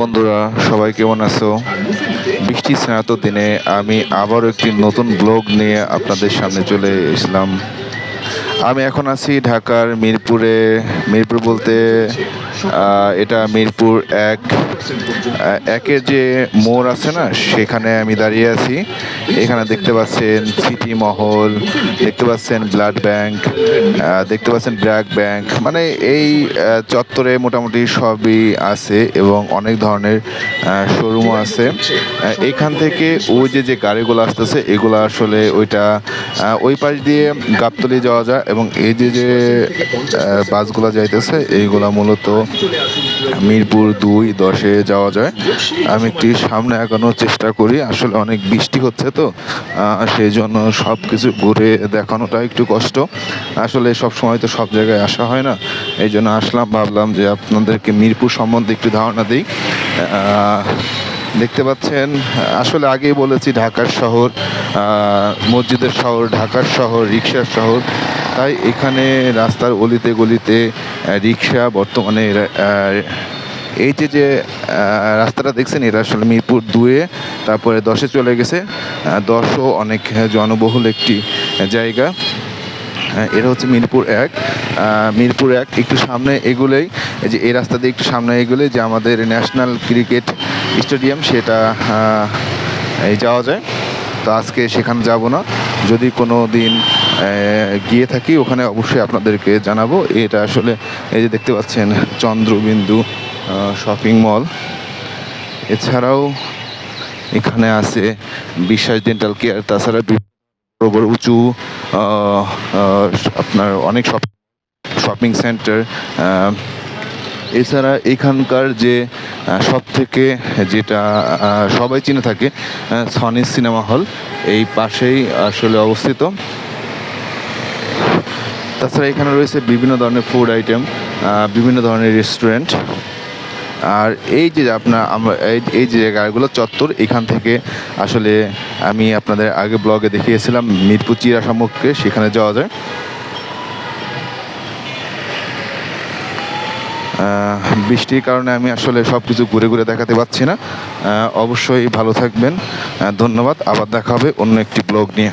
বন্ধুরা, সবাই কেমন আছো? বৃষ্টি স্নাত দিনে আমি আবার একটি নতুন ব্লগ নিয়ে আপনাদের সামনে চলে এসলাম। আমি এখন আছি ঢাকার মিরপুরে। মিরপুর বলতে এটা মিরপুর এক একের যে মোড় আছে না, সেখানে আমি দাঁড়িয়ে আছি। এখানে দেখতে পাচ্ছেন সিটি মহল, দেখতে পাচ্ছেন ব্লাড ব্যাংক দেখতে পাচ্ছেন ব্র্যাক ব্যাংক। মানে এই চত্বরে মোটামুটি সবই আছে এবং অনেক ধরনের শোরুমও আছে। এখান থেকে ওই যে যে গাড়িগুলো আসতেছে, এগুলো আসলে ওইটা ওই পাশ দিয়ে গাবতলি যাওয়া যায় এবং এই যে যে বাসগুলো যাইতেছে, এইগুলা মূলত মিরপুর দুই দশে যাওয়া যায়। আমি একটি সামনে আগানোর চেষ্টা করি। আসলে অনেক বৃষ্টি হচ্ছে তো সেই জন্য সব কিছু ঘুরে দেখানোটা একটু কষ্ট। আসলে সব সময় তো সব জায়গায় আসা হয় না। এই জন্য আসলাম, ভাবলাম যে আপনাদেরকে মিরপুর সম্বন্ধে একটু ধারণা দিই। দেখতে পাচ্ছেন, আসলে আগেই বলেছি ঢাকার শহর মসজিদের শহর, ঢাকার শহর রিক্সার শহর। তাই এখানে রাস্তার অলিতে গলিতে রিক্সা, বর্তমানে এই যে যে রাস্তাটা দেখছেন, এটা আসলে মিরপুর দুয়ে, তারপরে দশে চলে গেছে। দশও অনেক জনবহুল একটি জায়গা। এটা হচ্ছে মিরপুর এক। মিরপুর এক একটু সামনে এগুলোই যে এই রাস্তা দিয়ে একটু সামনে এগুলোই যে আমাদের ন্যাশনাল ক্রিকেট স্টেডিয়াম, সেটা যাওয়া যায়। তো আজকে সেখানে যাব না। যদি কোনো দিন গিয়ে থাকি। ওখানে অবশ্যই আপনাদেরকে জানাব। এটা আসলে এই যে দেখতে পাচ্ছেন, চন্দ্রবিন্দু শপিং মল এছাড়াও এখানে আছে বিশ্বাস ডেন্টাল কেয়ার তাছাড়া বড় বড় উঁচু আপনার অনেক শপিং সেন্টার এছাড়া এখানকার যে সব থেকে যেটা সবাই চিনে থাকে সনি সিনেমা হল এই পাশেই আসলে অবস্থিত। তাছাড়া এখানে রয়েছে বিভিন্ন ধরনের ফুড আইটেম বিভিন্ন ধরনের রেস্টুরেন্ট আর এই যে আপনার, আমরা এই- যে জায়গাগুলো চত্বর, এখান থেকে আসলে আমি আপনাদের আগে ব্লগে দেখিয়েছিলাম মিরপুর চিরা সম্মুখে সেখানে যাওয়া যায়। বৃষ্টির কারণে আমি আসলে সব কিছু ঘুরে ঘুরে দেখাতে পারছি না। অবশ্যই ভালো থাকবেন। ধন্যবাদ। আবার দেখা হবে অন্য একটি ব্লগ নিয়ে।